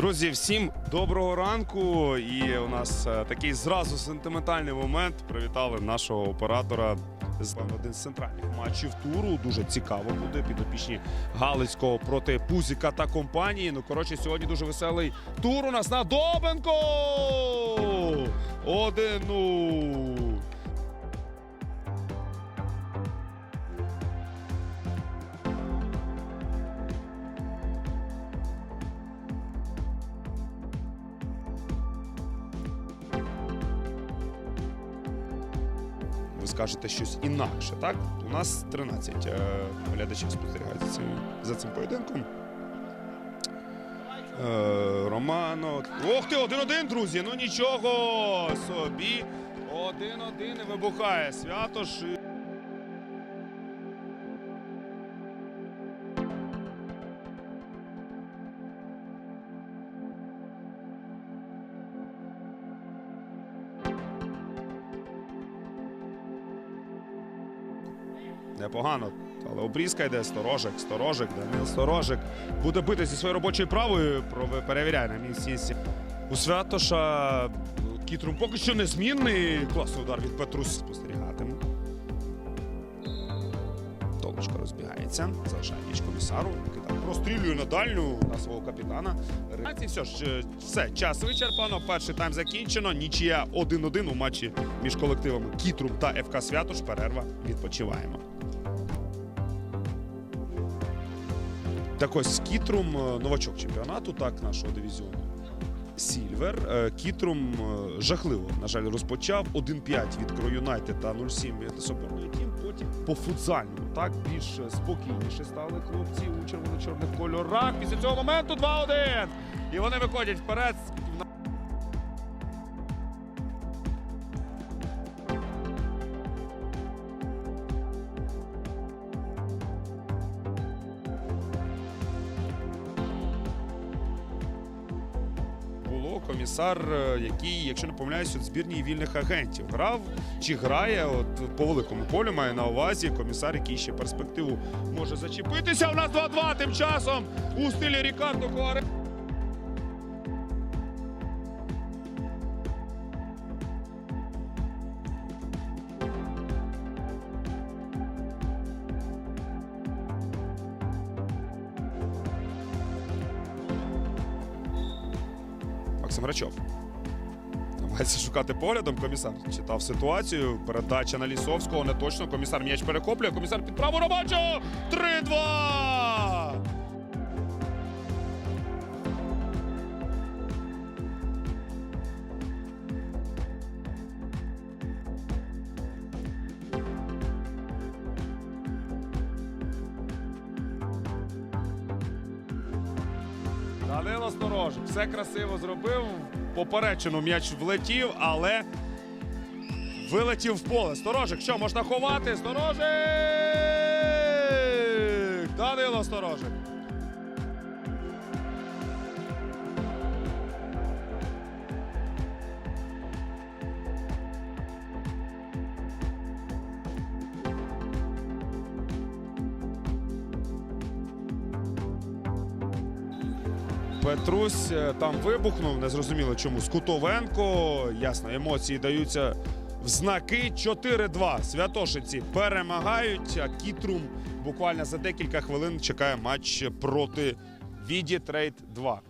Друзі, всім доброго ранку. І у нас е, такий зразу сентиментальний момент. Привітали нашого оператора з один з центральних матчів туру. Дуже цікаво буде підопічні Галицького проти Пузіка та компанії. Ну коротше, сьогодні дуже веселий тур у нас на Добенко. Один. Ви скажете щось інакше, так? У нас 13 е, глядачів спостерігають за цим, за цим поєдинком. Е, Романо. Ох ти, один-один, друзі! Ну нічого собі. Один-один вибухає. Святош. Непогано. Але обрізка йде сторожик, сторожик, Данил Сторожик. Буде бити зі своєю робочою правою. Перевіряє на місці. У Святоша Кітрум поки що незмінний. Класний удар від Петрусь спостерігатиме. Толочка розбігається. Залишає м'яч комісару. Кидає. Прострілює на дальню на свого капітана. І все ж, все, час вичерпано. Перший тайм закінчено. Нічия 1-1 у матчі між колективами Кітрум та ФК Святош. Перерва. Відпочиваємо. Так ось Кітрум, е, новачок чемпіонату, так, нашого дивізіону. Сільвер. Е, Кітрум е, жахливо, на жаль, розпочав 1-5 від Кро Юнайтед та 0-7 від Соборної Тім. Потім по футзальному, так, більш спокійніше стали хлопці у червоно-чорних кольорах. Після цього моменту 2-1. І вони виходять вперед. Комісар, е, який, якщо не помиляюсь, у збірній вільних агентів грав чи грає. От по великому полю має на увазі комісар, який ще перспективу може зачепитися. У нас 2-2 тим часом у стилі Рікардо Куаре. Максим Рачов. Намагається шукати поглядом. Комісар читав ситуацію. Передача на Лісовського. Не точно. Комісар м'яч перекоплює. Комісар під праву робочу. 3-2! Данило Сторож все красиво зробив. Поперечину м'яч влетів, але вилетів в поле. Сторожик, що можна ховати? Сторожик! Данило Сторожик. Петрусь е, там вибухнув, незрозуміло чому. Скутовенко, ясно, емоції даються в знаки 4-2. Святошиці перемагають, а Кітрум буквально за декілька хвилин чекає матч проти Віді Трейд 2.